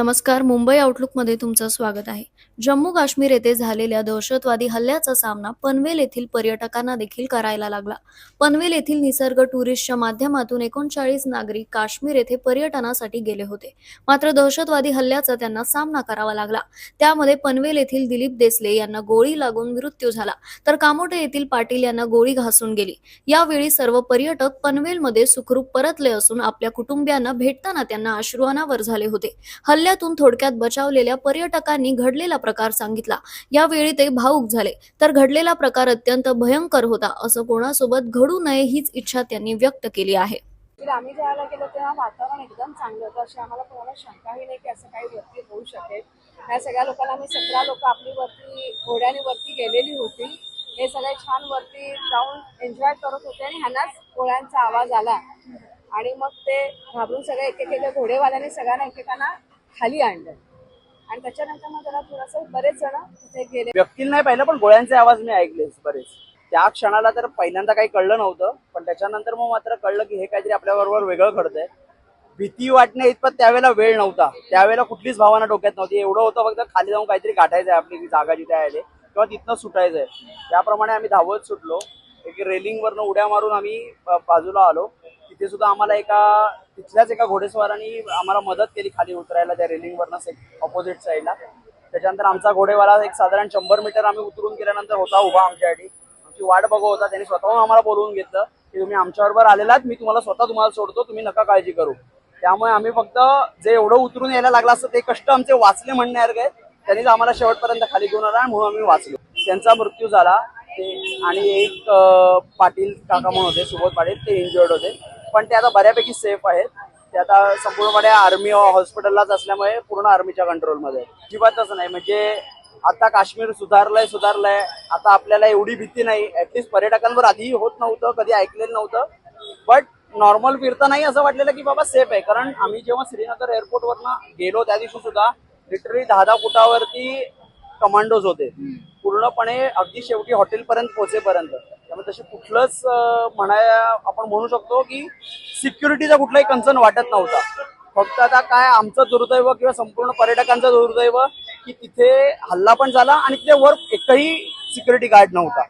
नमस्कार मुंबई आउटलुकमध्ये तुमचं स्वागत आहे. जम्मू काश्मीर येथे झालेल्या दहशतवादी हल्ल्याचा सामना पनवेल येथील पर्यटकांना देखील करायला लागला. पनवेल येथील निसर्ग टुरिस्टच्या माध्यमातून एकोणचाळीस नागरिक काश्मीर येथे पर्यटनासाठी गेले होते. मात्र दहशतवादी हल्ल्याचा त्यांना सामना करावा लागला. त्यामध्ये पनवेल येथील दिलीप देसले यांना गोळी लागून मृत्यू झाला. तर कामोटे येथील पाटील यांना गोळी घासून गेली. यावेळी सर्व पर्यटक पनवेलमध्ये सुखरूप परतले असून आपल्या कुटुंबियांना भेटताना त्यांना अश्रू झाले होते. हल्ल्यातून थोडक्यात बचावलेल्या पर्यटकांनी घडलेला प्रकार सांगितला. यावेळी ते भाऊक झाले. तर घडलेला प्रकार अत्यंत भयंकर होता असं कोणासोबत घडू नये हीच इच्छा त्यांनी व्यक्त केली आहे. तर आम्ही जायला गेलो तेव्हा वातावरण एकदम चांगलं होतं. अशी आम्हाला कोणाला शंकाही नाही की असं काही वरती होऊ शकेल. ह्या सगळ्या लोकांना आम्ही सतरा लोक आपली वरती घोड्याने वरती गेलेली होती. हे सगळे छान वरती जाऊन एन्जॉय करत होते आणि ह्यांनाच गोळ्यांचा आवाज आला. आणि मग ते घाबरून सगळे एक एक घोडेवाल्याने सगळ्यांना एकेकांना खाली आणलं आणि त्याच्यानंतर मग त्याला थोडंसं बरेच जण तिथे गेले. व्यक्तीला नाही पाहिलं पण गोळ्यांचे आवाज मी ऐकले बरेच. त्या क्षणाला तर पहिल्यांदा काही कळलं नव्हतं पण त्याच्यानंतर मग मात्र कळलं की हे काहीतरी आपल्याबरोबर वेगळं घडतंय. भीती वाटणे इतपत त्यावेळेला वेळ नव्हता. त्यावेळेला कुठलीच भावना डोक्यात नव्हती. एवढं होतं फक्त खाली जाऊन काहीतरी गाठायचंय आपली जागा जिथे आहे किंवा तिथनं सुटायचंय. त्याप्रमाणे आम्ही धावत सुटलो. एक रेलिंगवरनं उड्या मारून आम्ही बाजूला आलो. तिथे सुद्धा आम्हाला एका तिथल्याच एका घोडेस्वारांनी आम्हाला मदत केली खाली उतरायला त्या रेलिंगवरनं ऑपोजिट साईडला त्याच्यानंतर आमचा घोडेवाला एक साधारण शंभर मीटर आम्ही उतरून गेल्यानंतर होता उभा आमच्यासाठी आमची वाट बघत होता त्यांनी स्वतःहून आम्हाला बोलवून घेतलं की तुम्ही आमच्याबरोबर आलेलात मी तुम्हाला स्वतः तुम्हाला सोडतो तुम्ही नका काळजी करू. त्यामुळे आम्ही फक्त जे एवढं उतरून यायला लागलं असतं ते कष्ट आमचे वाचले म्हणण्यासारखे त्यांनीच आम्हाला शेवटपर्यंत खाली घेऊन आला म्हणून आम्ही वाचलो. त्यांचा मृत्यू झाला. ते आणि एक पाटील काका म्हणून होते सुबोध पाटील ते इंजर्ड होते. पण ते आता बऱ्यापैकी सेफ आहेत. ते आता संपूर्णपणे आर्मी हॉस्पिटललाच असल्यामुळे पूर्ण आर्मीच्या कंट्रोलमध्ये अजिबातच नाही. म्हणजे आता काश्मीर सुधारलंय सुधारलंय. आता आपल्याला एवढी भीती नाही. ऍटलिस्ट पर्यटकांवर आधी होत नव्हतं कधी ऐकलेलं नव्हतं. बट नॉर्मल फिरतानाही असं वाटलेलं की बाबा सेफ आहे. कारण आम्ही जेव्हा श्रीनगर एअरपोर्टवरनं गेलो त्या दिवशी सुद्धा लिटरली दहा दहा फुटावरती कमांडोज होते. पूर्णपणे अगदी शेवटी हॉटेलपर्यंत पोहोचेपर्यंत. त्यामुळे तसे कुठलंच म्हणाया आपण म्हणू शकतो की सिक्युरिटीचा कुठलाही कन्सर्न वाटत नव्हता. फक्त आता काय आमचं दुर्दैव किंवा संपूर्ण पर्यटकांचं दुर्दैव की तिथे हल्ला पण झाला आणि तिथे वर एकही सिक्युरिटी गार्ड नव्हता.